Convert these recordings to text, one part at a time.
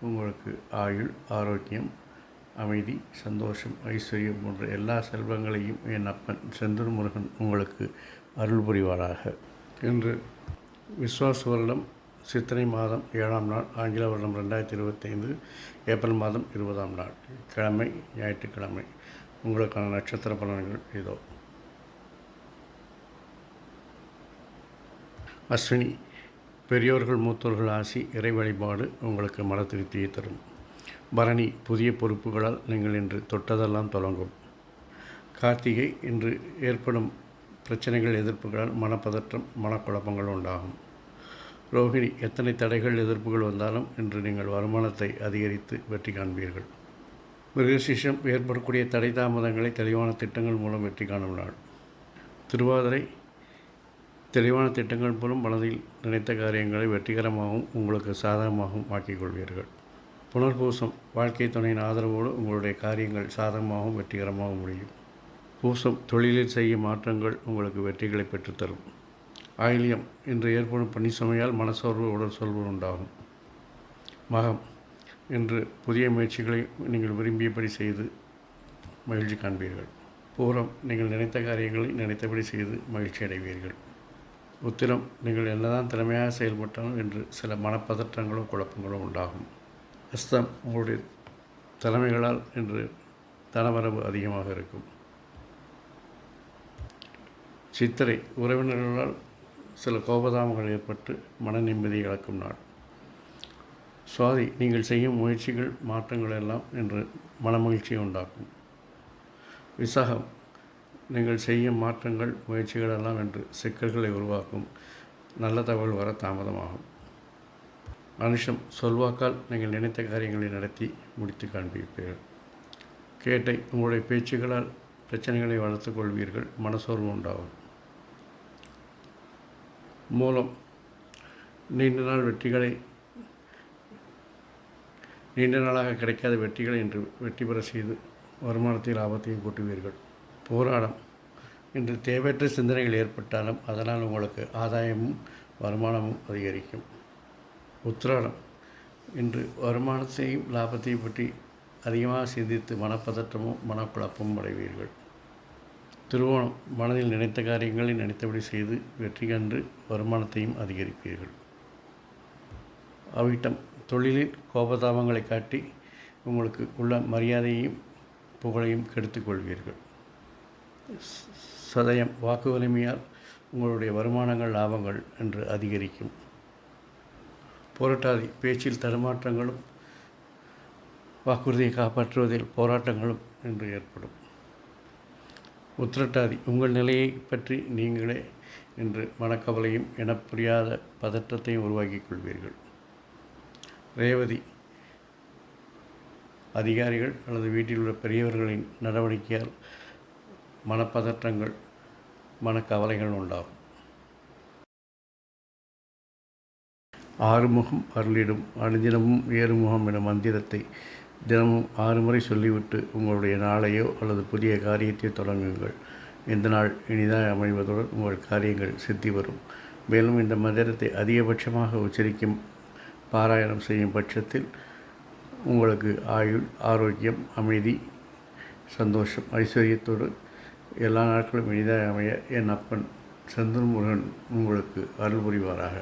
உங்களுக்கு ஆயுள் ஆரோக்கியம் அமைதி சந்தோஷம் ஐஸ்வர்யம் போன்ற எல்லா செல்வங்களையும் என் அப்பன் செந்தூர் முருகன் உங்களுக்கு அருள் புரிவாராக. இன்று விஸ்வாச வருடம் சித்திரை மாதம் ஏழாம் நாள் ஆங்கில வருடம் ரெண்டாயிரத்தி இருபத்தைந்து ஏப்ரல் மாதம் இருபதாம் நாள் கிழமை ஞாயிற்றுக்கிழமை. உங்களுக்கான நட்சத்திர பலன்கள் இதோ. அஸ்வினி பெரியோர்கள் மூத்தோர்கள் ஆசி இறை வழிபாடு உங்களுக்கு மன தரும். பரணி புதிய பொறுப்புகளால் நீங்கள் இன்று தொட்டதெல்லாம் தொடங்கும். கார்த்திகை இன்று ஏற்படும் பிரச்சனைகள் எதிர்ப்புகளால் மனப்பதற்றம் மனக்குழப்பங்கள் உண்டாகும். ரோஹிணி எத்தனை தடைகள் எதிர்ப்புகள் வந்தாலும் இன்று நீங்கள் வருமானத்தை அதிகரித்து வெற்றி காண்பீர்கள். மிருகசிஷம் ஏற்படக்கூடிய தடை தாமதங்களை தெளிவான திட்டங்கள் மூலம் வெற்றி காணும் நாள். திருவாதிரை தெளிவான திட்டங்கள் மூலம் மனதில் நினைத்த காரியங்களை வெற்றிகரமாகவும் உங்களுக்கு சாதகமாகவும் ஆக்கிக் கொள்வீர்கள் புனர்பூசம் வாழ்க்கை துணையின் ஆதரவோடு உங்களுடைய காரியங்கள் சாதகமாகவும் வெற்றிகரமாகவும் முடியும். பூசம் தொழிலில் செய்யும் மாற்றங்கள் உங்களுக்கு வெற்றிகளை பெற்றுத்தரும். ஆயிலியம் இன்று ஏற்படும் பணி சுமையால் மனசோர்வு உடல் சொல்வு உண்டாகும். மகம் இன்று புதிய முயற்சிகளை நீங்கள் விரும்பியபடி செய்து மகிழ்ச்சி காண்பீர்கள். பூரம் நீங்கள் நினைத்த காரியங்களை நினைத்தபடி செய்து மகிழ்ச்சி அடைவீர்கள் உத்திரம் நீங்கள் என்னதான் திறமையாக செயல்பட்டாலும் என்று சில மனப்பதற்றங்களும் குழப்பங்களும் உண்டாகும். அஸ்தம் உங்களுடைய தலைமைகளால் என்று தனவரவு அதிகமாக இருக்கும். சித்திரை உறவினர்களால் சில கோபதாமங்கள் ஏற்பட்டு மன நிம்மதி இழக்கும் நாள். சுவாதி நீங்கள் செய்யும் முயற்சிகள் மாற்றங்கள் எல்லாம் என்று மனமகிழ்ச்சியை உண்டாக்கும். விசாகம் நீங்கள் செய்யும் மாற்றங்கள் முயற்சிகள் எல்லாம் என்று சிக்கல்களை உருவாக்கும். நல்ல தகவல் வர தாமதமாகும். மனுஷம் சொல்வாக்கால் நீங்கள் நினைத்த காரியங்களை நடத்தி முடித்து காண்பிப்பீர்கள். கேட்டை உங்களுடைய பேச்சுகளால் பிரச்சனைகளை வளர்த்துக் கொள்வீர்கள். மனசோர்வு உண்டாகும். மூலம் நீண்ட நாள் வெற்றிகளை நீண்ட நாளாக கிடைக்காத வெற்றிகளை இன்று வெற்றி பெற செய்து வருமானத்தில் ஆபத்தையும் கூட்டுவீர்கள். போராடம். இன்று தேவையற்ற சிந்தனைகள் ஏற்பட்டாலும் அதனால் உங்களுக்கு ஆதாயமும் வருமானமும் அதிகரிக்கும். உத்திராடம். இன்று வருமானத்தையும் லாபத்தையும் பற்றி அதிகமாக சிந்தித்து மனப்பதற்றமும் மனக்குழப்பமும் அடைவீர்கள். திருவோணம். மனதில் நினைத்த காரியங்களை நினைத்தபடி செய்து வெற்றி கண்டு வருமானத்தையும் அதிகரிப்பீர்கள். அவிட்டம். தொழிலில் கோபதாபங்களை காட்டி உங்களுக்கு உள்ள மரியாதையையும் புகழையும் கெடுத்துக்கொள்வீர்கள் சதயம் வாக்கு வலிமையால் உங்களுடைய வருமானங்கள் லாபங்கள் என்று அதிகரிக்கும். போராட்டாதி பேச்சில் தடுமாற்றங்களும் வாக்குறுதியை காப்பாற்றுவதில் போராட்டங்களும் என்று ஏற்படும். உத்திரட்டாதி உங்கள் நிலையை பற்றி நீங்களே என்று மனக்கவலையும் என புரியாத பதற்றத்தையும் உருவாக்கிக் கொள்வீர்கள். ரேவதி அதிகாரிகள் அல்லது வீட்டில் உள்ள பெரியவர்களின் நடவடிக்கையால் மனப்பதற்றங்கள் மனக்கவலைகள் உண்டாகும். ஆறுமுகம் அருளிடும் அனுதினமும் ஏறுமுகம் என மந்திரத்தை தினமும் ஆறு முறை சொல்லிவிட்டு உங்களுடைய நாளையோ அல்லது புதிய காரியத்தை தொடங்குங்கள். இந்த நாள் இனிதாக அமைவதுடன் உங்கள் காரியங்கள் சித்தி வரும். மேலும் இந்த மந்திரத்தை அதிகபட்சமாக உச்சரிக்கும் பாராயணம் செய்யும் பட்சத்தில் உங்களுக்கு ஆயுள் ஆரோக்கியம் அமைதி சந்தோஷம் ஐஸ்வர்யத்தோடு எல்லா நாட்களும் இனிதாக அமைய என் அப்பன் செந்தூர் முருகன் உங்களுக்கு அருள் புரிவாராக.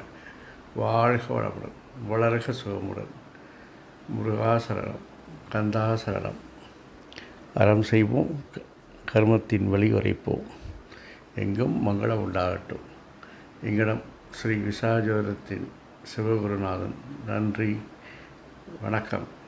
வாழ்க வளமுடன். வளரக சுகமுடன். முருகாசரணம். கந்தாசரணம். அறம் செய்வோம். கர்மத்தின் வழி உரைப்போம் எங்கும் மங்களம் உண்டாகட்டும். எங்களிடம் ஸ்ரீ விசாஜோதத்தின் சிவகுருநாதன். நன்றி. வணக்கம்.